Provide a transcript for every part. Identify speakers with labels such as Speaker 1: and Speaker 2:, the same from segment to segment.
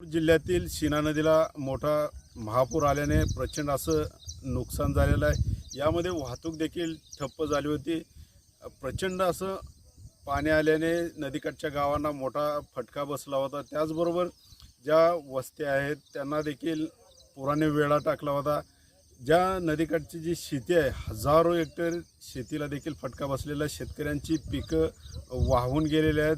Speaker 1: जिल्ह्यातील शिना नदीला मोठा महापूर आल्याने प्रचंड असं नुकसान झालेलं आहे. यामध्ये वाहतूक देखील ठप्प झाली होती. प्रचंड असं पाणी आल्याने नदीकाठच्या गावांना मोठा फटका बसला होता. त्याचबरोबर ज्या वस्त्या आहेत त्यांना देखील पुराने वेळा टाकला होता. ज्या नदीकाठची जी शेती आहे हजारो हेक्टर शेतीला देखील फटका बसलेला शेतकऱ्यांची पिकं वाहून गेलेली आहेत.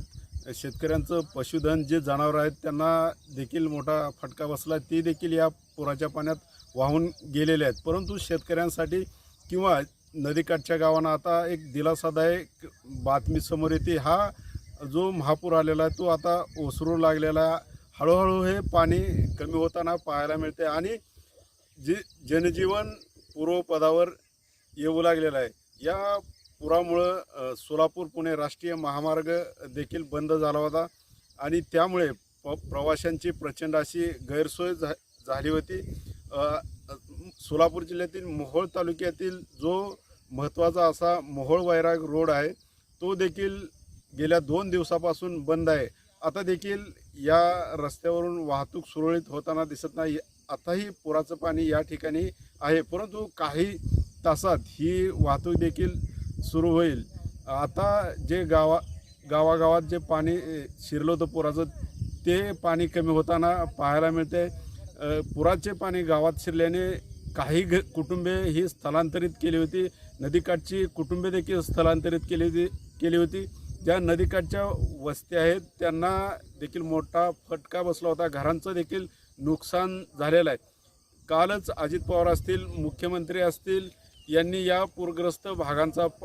Speaker 1: शेतकऱ्यांचं पशुधन जे जनावरं आहेत त्यांना देखील मोठा फटका बसला. ते देखील या पुराच्या पाण्यात वाहून गेलेले आहेत. परंतु शेतकऱ्यांसाठी किंवा नदीकाठच्या गावांना आता एक दिलासादायक बातमी समोर येते. हा जो महापूर आलेला आहे तो आता ओसरू लागलेला आहे. हळूहळू हे पाणी कमी होताना पाहायला मिळते आणि जे जनजीवन पूर्वपदावर येऊ लागलेलं आहे. या पुरामुळं सोलापूर पुणे राष्ट्रीय महामार्ग देखील बंद झाला होता आणि त्यामुळे प प्रवाशांची प्रचंड अशी गैरसोय झा झाली होती. सोलापूर जिल्ह्यातील मोहोळ तालुक्यातील जो महत्त्वाचा असा मोहोळ वैराग रोड आहे तो देखील गेल्या दोन दिवसापासून बंद आहे. आता देखील या रस्त्यावरून वाहतूक सुरळीत होताना दिसत नाही. आताही पुराचं पाणी या ठिकाणी आहे. परंतु काही तासात ही वाहतूक देखील सुरू होईल. आता जे गावा गावागावात जे पाणी शिरलं होतं पुराचं ते पाणी कमी होताना पाहायला मिळते. पुराचे पाणी गावात शिरल्याने काही घ कुटुंबे ही स्थलांतरित केली होती. नदीकाठची कुटुंबे देखील स्थलांतरित केली होती केली होती. ज्या नदीकाठच्या वस्त्या आहेत त्यांना देखील मोठा फटका बसला होता. घरांचं देखील नुकसान झालेलं आहे. कालच अजित पवार असतील मुख्यमंत्री असतील यांनी या पूरग्रस्त भागांचा प-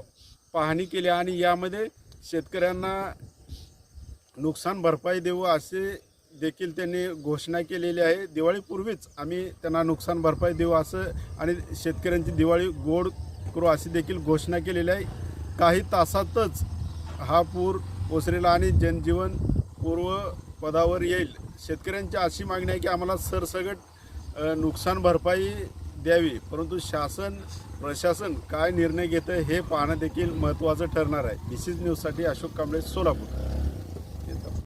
Speaker 1: पाहणी केली आणि यामध्ये शेतकऱ्यांना नुकसान भरपाई देऊ असे देखील त्यांनी घोषणा केलेली आहे. दिवाळीपूर्वीच आम्ही त्यांना नुकसान भरपाई देऊ असं आणि शेतकऱ्यांची दिवाळी गोड करू अशी देखील घोषणा केलेली आहे. काही तासातच हा पूर ओसरेला आणि जनजीवन पूर्व पदावर येईल. शेतकऱ्यांची अशी मागणी आहे की आम्हाला सरसगट नुकसान भरपाई द्यावी. परंतु शासन प्रशासन काय निर्णय घेतं हे पाहणं देखील महत्त्वाचं ठरणार आहे. बी सी न्यूजसाठी अशोक कांबळे सोलापूर.